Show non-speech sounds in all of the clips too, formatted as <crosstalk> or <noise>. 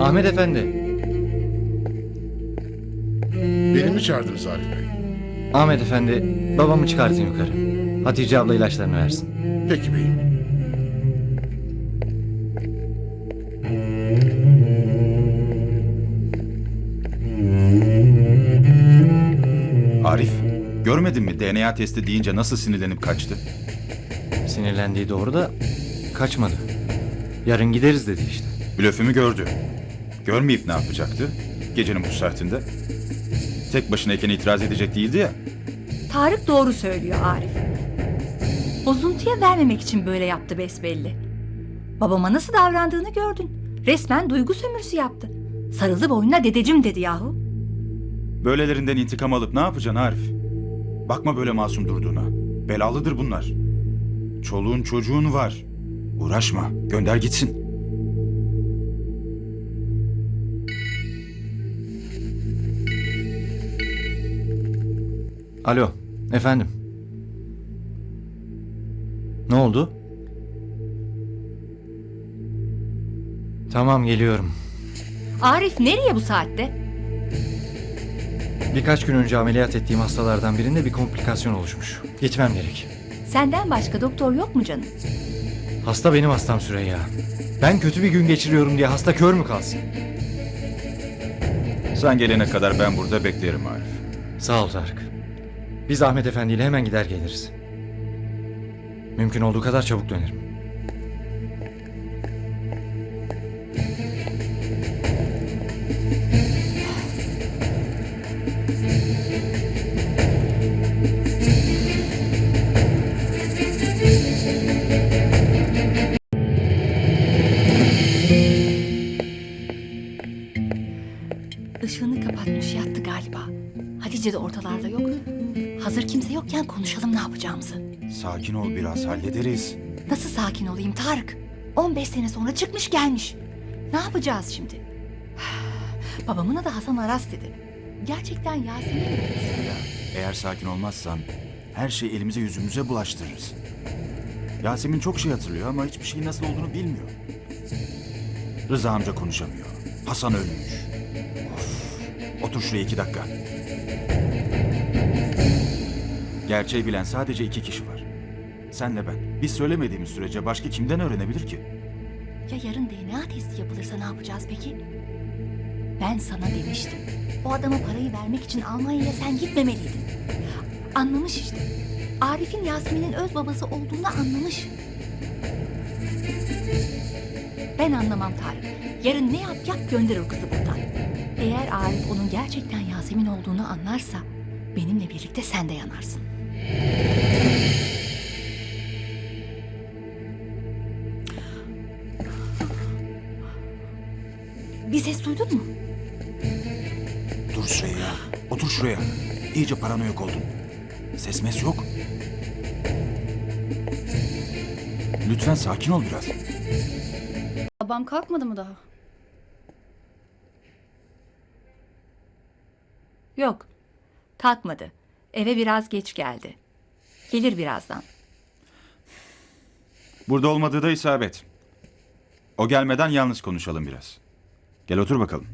Ahmet Efendi. Beni mi çağırdınız Arif Bey? Ahmet Efendi babamı çıkartın yukarı. Hatice abla ilaçlarını versin. Peki beyim. Arif, görmedin mi DNA testi deyince nasıl sinirlenip kaçtı? Sinirlendiği doğru da kaçmadı. Yarın gideriz dedi işte. Blöfümü gördü. Görmeyip ne yapacaktı? Gecenin bu saatinde. Tek başınayken itiraz edecek değildi ya. Tarık doğru söylüyor Arif. Bozuntuya vermemek için böyle yaptı besbelli. Babama nasıl davrandığını gördün. Resmen duygu sömürüsü yaptı. Sarıldı boynuna dedecim dedi yahu. Böylelerinden intikam alıp ne yapacaksın Arif? Bakma böyle masum durduğuna. Belalıdır bunlar. Çoluğun çocuğun var. Uğraşma, gönder gitsin. Alo efendim. Ne oldu? Tamam geliyorum. Arif nereye bu saatte? Birkaç gün önce ameliyat ettiğim hastalardan birinde bir komplikasyon oluşmuş. Gitmem gerek. Senden başka doktor yok mu canım? Hasta benim hastam Süreyya. Ben kötü bir gün geçiriyorum diye hasta kör mü kalsın? Sen gelene kadar ben burada beklerim Arif. Sağ ol Tarık. Biz Ahmet Efendi ile hemen gider geliriz. Mümkün olduğu kadar çabuk dönerim. Kimse yokken konuşalım ne yapacağımızı. Sakin ol biraz, hallederiz. Nasıl sakin olayım Tarık? 15 sene sonra çıkmış gelmiş. Ne yapacağız şimdi? <sighs> Babamın adı Hasan Aras dedi. Gerçekten Yasemin mi? Ya, eğer sakin olmazsan her şeyi elimize yüzümüze bulaştırırız. Yasemin çok şey hatırlıyor ama hiçbir şeyin nasıl olduğunu bilmiyor. Rıza amca konuşamıyor. Hasan ölmüş. Of. Otur şuraya iki dakika. Gerçeği bilen sadece iki kişi var. Senle ben. Biz söylemediğimiz sürece başka kimden öğrenebilir ki? Ya yarın DNA testi yapılırsa ne yapacağız peki? Ben sana demiştim. O adama parayı vermek için Almanya'ya sen gitmemeliydin. Anlamış işte. Arif'in Yasemin'in öz babası olduğunu anlamış. Ben anlamam Tarık. Yarın ne yap yap gönder o kızı buradan. Eğer Arif onun gerçekten Yasemin olduğunu anlarsa benimle birlikte sen de yanarsın. Bir ses duydun mu? Dur Süreyya. Otur şuraya. İyice paranoyak oldun. Ses mes yok. Lütfen sakin ol biraz. Babam kalkmadı mı daha? Yok. Kalkmadı. Eve biraz geç geldi. Gelir birazdan. Burada olmadığı da isabet. O gelmeden yalnız konuşalım biraz. Gel otur bakalım.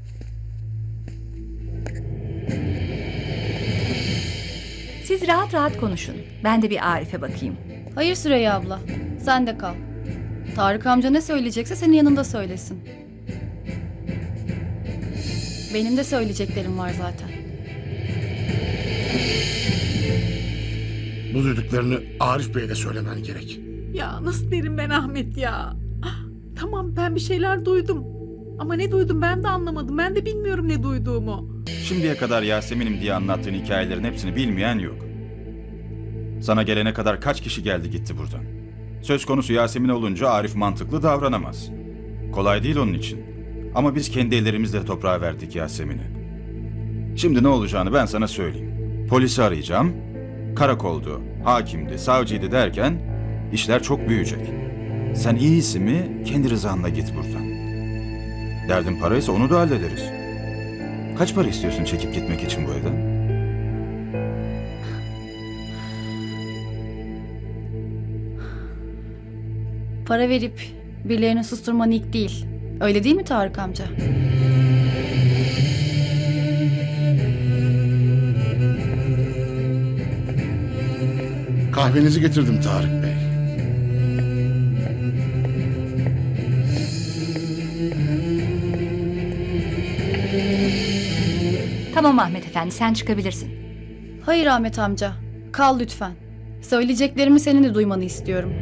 Siz rahat rahat konuşun. Ben de bir Arif'e bakayım. Hayır Süreyya abla. Sen de kal. Tarık amca ne söyleyecekse senin yanında söylesin. Benim de söyleyeceklerim var zaten. Bu duyduklarını Arif Bey'e de söylemen gerek. Ya nasıl derim ben Ahmet ya? Ah, Tamam ben bir şeyler duydum. Ama ne duydum ben de anlamadım. Ben de bilmiyorum ne duyduğumu. Şimdiye kadar Yasemin'im diye anlattığın hikayelerin hepsini bilmeyen yok. Sana gelene kadar kaç kişi geldi gitti buradan. Söz konusu Yasemin olunca Arif mantıklı davranamaz. Kolay değil onun için. Ama biz kendi ellerimizle toprağa verdik Yasemin'i. Şimdi ne olacağını ben sana söyleyeyim. Polisi arayacağım. Karakoldu, hakimdi, savcıydı derken işler çok büyüyecek. Sen iyisi mi kendi rızanla git buradan. Derdin paraysa onu da hallederiz. Kaç para istiyorsun çekip gitmek için bu evden? Para verip birilerini susturman ilk değil. Öyle değil mi Tarık amca? Kahvenizi getirdim Tarık Bey. Tamam Ahmet Efendi sen çıkabilirsin. Hayır Ahmet amca. Kal lütfen. Söyleyeceklerimi senin de duymanı istiyorum.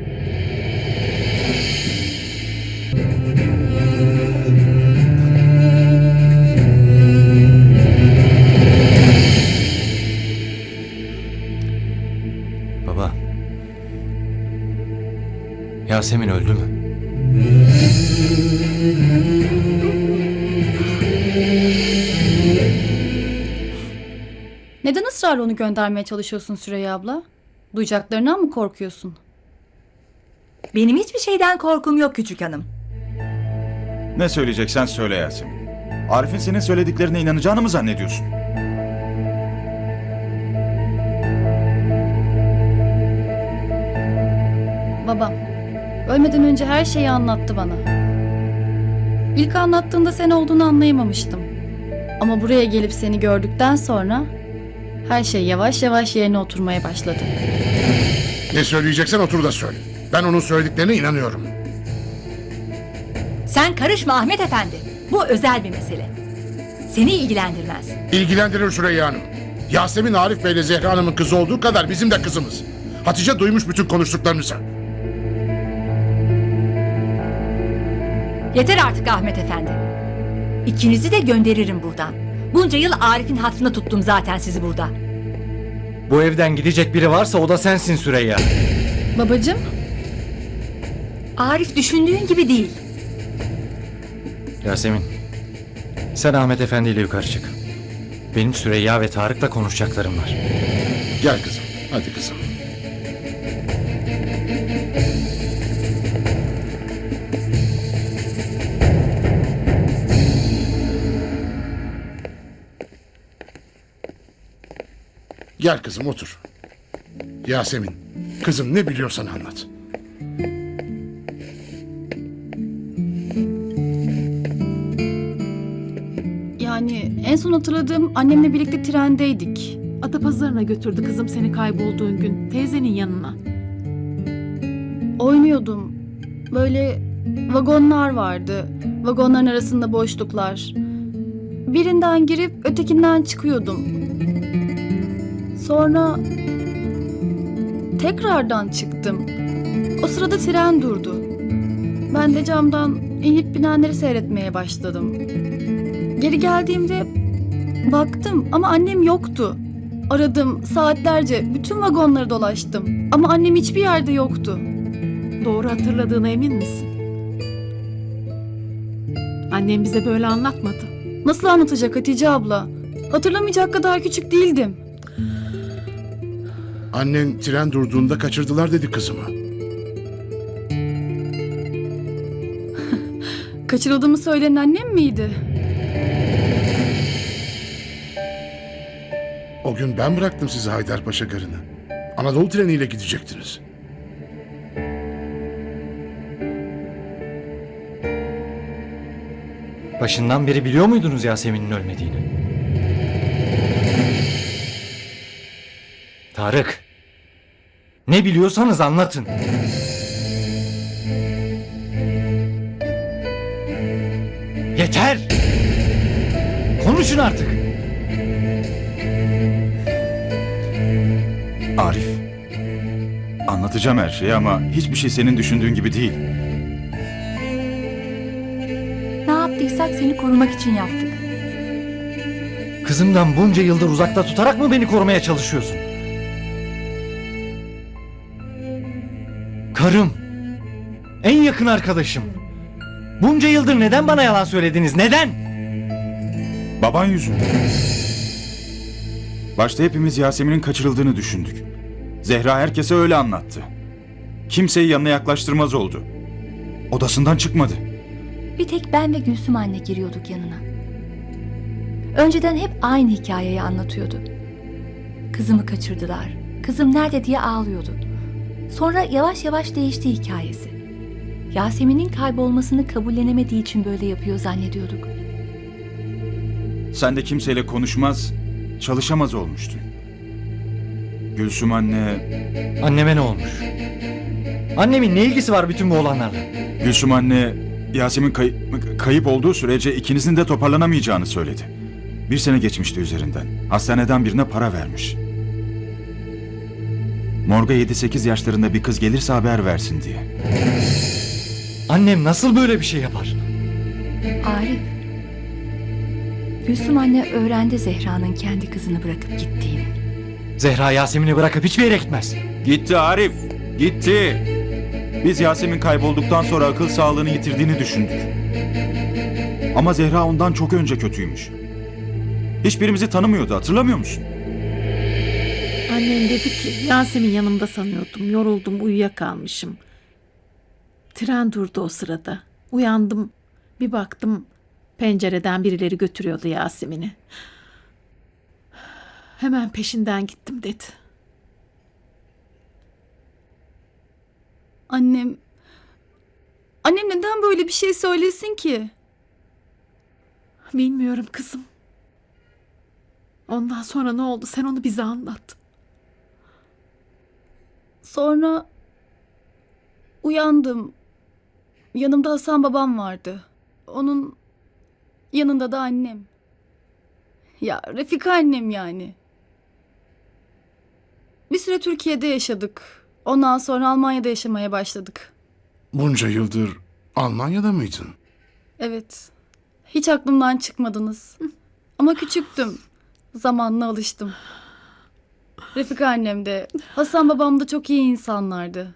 Yasemin öldü mü? Neden ısrarla onu göndermeye çalışıyorsun Süreyya abla? Duyacaklarından mı korkuyorsun? Benim hiçbir şeyden korkum yok küçük hanım. Ne söyleyeceksen söyle Yasemin. Arif'in senin söylediklerine inanacağını mı zannediyorsun? Babam. Ölmeden önce her şeyi anlattı bana. İlk anlattığında sen olduğunu anlayamamıştım. Ama buraya gelip seni gördükten sonra her şey yavaş yavaş yerine oturmaya başladı. Ne söyleyeceksen otur da söyle. Ben onun söylediklerine inanıyorum. Sen karışma Ahmet Efendi. Bu özel bir mesele. Seni ilgilendirmez. İlgilendirir Süreyya Hanım. Yasemin Arif Bey ile Zehra Hanım'ın kızı olduğu kadar bizim de kızımız. Hatice duymuş bütün konuştuklarımızı. Yeter artık Ahmet Efendi. İkinizi de gönderirim buradan. Bunca yıl Arif'in hatırına tuttum zaten sizi burada. Bu evden gidecek biri varsa o da sensin Süreyya. Babacım, Arif düşündüğün gibi değil. Yasemin. Sen Ahmet Efendi ile yukarı çık. Benim Süreyya ve Tarık'la konuşacaklarım var. Gel kızım. Hadi kızım. Gel kızım otur. Yasemin, kızım ne biliyorsan anlat. yani en son hatırladığım annemle birlikte trendeydik. Adapazarı'na götürdü kızım seni kaybolduğun gün. Teyzenin yanına. Oynuyordum. Böyle vagonlar vardı. Vagonların arasında boşluklar. Birinden girip ötekinden çıkıyordum. Sonra tekrardan çıktım. O sırada tren durdu. Ben de camdan inip binenleri seyretmeye başladım. Geri geldiğimde baktım ama annem yoktu. Aradım saatlerce bütün vagonları dolaştım ama annem hiçbir yerde yoktu. Doğru hatırladığına emin misin? Annem bize böyle anlatmadı. Nasıl anlatacak Hatice abla? Hatırlamayacak kadar küçük değildim. Annen tren durduğunda kaçırdılar dedi kızımı. <laughs> Kaçırıldığımı söyleyen annem miydi? O gün ben bıraktım sizi Haydarpaşa garına. Anadolu treniyle gidecektiniz. Başından beri biliyor muydunuz Yasemin'in ölmediğini? Tarık. Ne biliyorsanız anlatın. Yeter. Konuşun artık. Arif. Anlatacağım her şeyi ama hiçbir şey senin düşündüğün gibi değil. Ne yaptıysak seni korumak için yaptık. Kızımdan bunca yıldır uzakta tutarak mı beni korumaya çalışıyorsun? Karım. En yakın arkadaşım. Bunca yıldır neden bana yalan söylediniz? Neden? Baban yüzünden. Başta hepimiz Yasemin'in kaçırıldığını düşündük. Zehra herkese öyle anlattı. Kimseyi yanına yaklaştırmaz oldu. Odasından çıkmadı. Bir tek ben ve Gülsüm anne giriyorduk yanına. Önceden hep aynı hikayeyi anlatıyordu. Kızımı kaçırdılar. Kızım nerede diye ağlıyordu. Sonra yavaş yavaş değişti hikayesi. Yasemin'in kaybolmasını kabullenemediği için böyle yapıyor zannediyorduk. Sen de kimseyle konuşmaz, çalışamaz olmuştun. Gülsüm anne, Anneme ne olmuş? Annemin ne ilgisi var bütün bu olanlarla? Gülsüm anne Yasemin kay- kayıp olduğu sürece ikinizin de toparlanamayacağını söyledi. Bir sene geçmişti üzerinden. Hastaneden birine para vermiş. Morga 7-8 yaşlarında bir kız gelirse haber versin diye. Annem nasıl böyle bir şey yapar? Arif. Gülsüm anne öğrendi Zehra'nın kendi kızını bırakıp gittiğini. Zehra Yasemin'i bırakıp hiçbir yere gitmez. Gitti Arif, gitti. Biz Yasemin kaybolduktan sonra akıl sağlığını yitirdiğini düşündük. Ama Zehra ondan çok önce kötüymüş. Hiçbirimizi tanımıyordu hatırlamıyor musun? Annem dedi ki Yasemin yanımda sanıyordum. Yoruldum uyuyakalmışım. Tren durdu o sırada. Uyandım. Bir baktım pencereden birileri götürüyordu Yasemin'i. Hemen peşinden gittim dedi. Annem... Annem neden böyle bir şey söylesin ki? Bilmiyorum kızım. Ondan sonra ne oldu sen onu bize anlat. Sonra uyandım. Yanımda Hasan babam vardı. Onun yanında da annem. Ya Refika annem yani. Bir süre Türkiye'de yaşadık. Ondan sonra Almanya'da yaşamaya başladık. Bunca yıldır Almanya'da mıydın? Evet. Hiç aklımdan çıkmadınız. Ama küçüktüm. Zamanla alıştım. Refika annem de, Hasan babam da çok iyi insanlardı.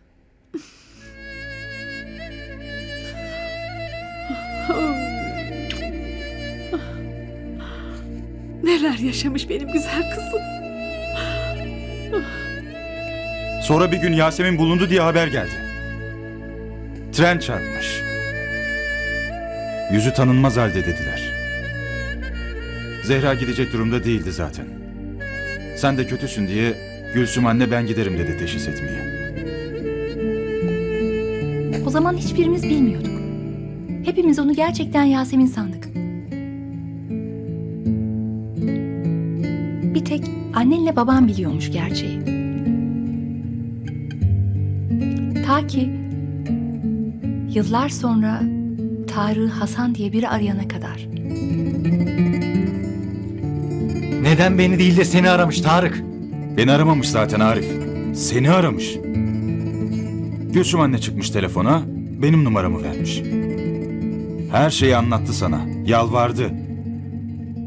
Neler yaşamış benim güzel kızım. Sonra bir gün Yasemin bulundu diye haber geldi. Tren çarpmış. Yüzü tanınmaz halde dediler. Zehra gidecek durumda değildi zaten. Sen de kötüsün diye Gülsüm anne ben giderim dedi teşhis etmeye. O zaman hiçbirimiz bilmiyorduk. Hepimiz onu gerçekten Yasemin sandık. Bir tek annenle babam biliyormuş gerçeği. Ta ki yıllar sonra Tarık'ı Hasan diye biri arayana kadar. Neden beni değil de seni aramış Tarık? Beni aramamış zaten Arif. Seni aramış. Gülsüm anne çıkmış telefona, benim numaramı vermiş. Her şeyi anlattı sana, yalvardı.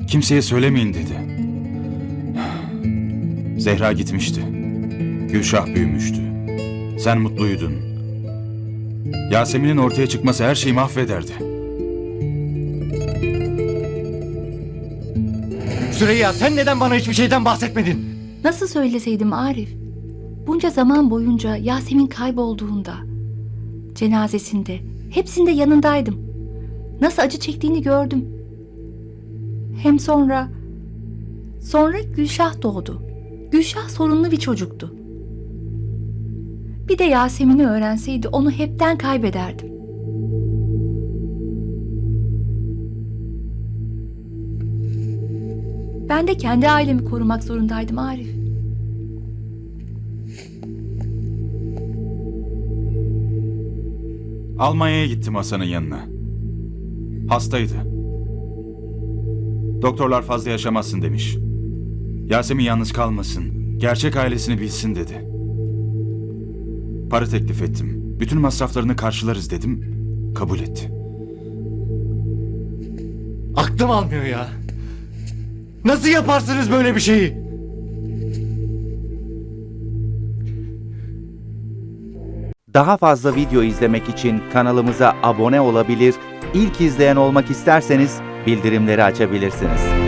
Kimseye söylemeyin dedi. Zehra gitmişti. Gülşah büyümüştü. Sen mutluydun. Yasemin'in ortaya çıkması her şeyi mahvederdi. Süreyya sen neden bana hiçbir şeyden bahsetmedin? Nasıl söyleseydim Arif? Bunca zaman boyunca Yasemin kaybolduğunda, cenazesinde, hepsinde yanındaydım. Nasıl acı çektiğini gördüm. Hem sonra, sonra Gülşah doğdu. Gülşah sorunlu bir çocuktu. Bir de Yasemin'i öğrenseydi onu hepten kaybederdim. Ben de kendi ailemi korumak zorundaydım Arif. Almanya'ya gittim Hasan'ın yanına. Hastaydı. Doktorlar fazla yaşamazsın demiş. Yasemin yalnız kalmasın, gerçek ailesini bilsin dedi. Para teklif ettim. Bütün masraflarını karşılarız dedim. Kabul etti. Aklım almıyor ya. Nasıl yaparsınız böyle bir şeyi? Daha fazla video izlemek için kanalımıza abone olabilir, ilk izleyen olmak isterseniz bildirimleri açabilirsiniz.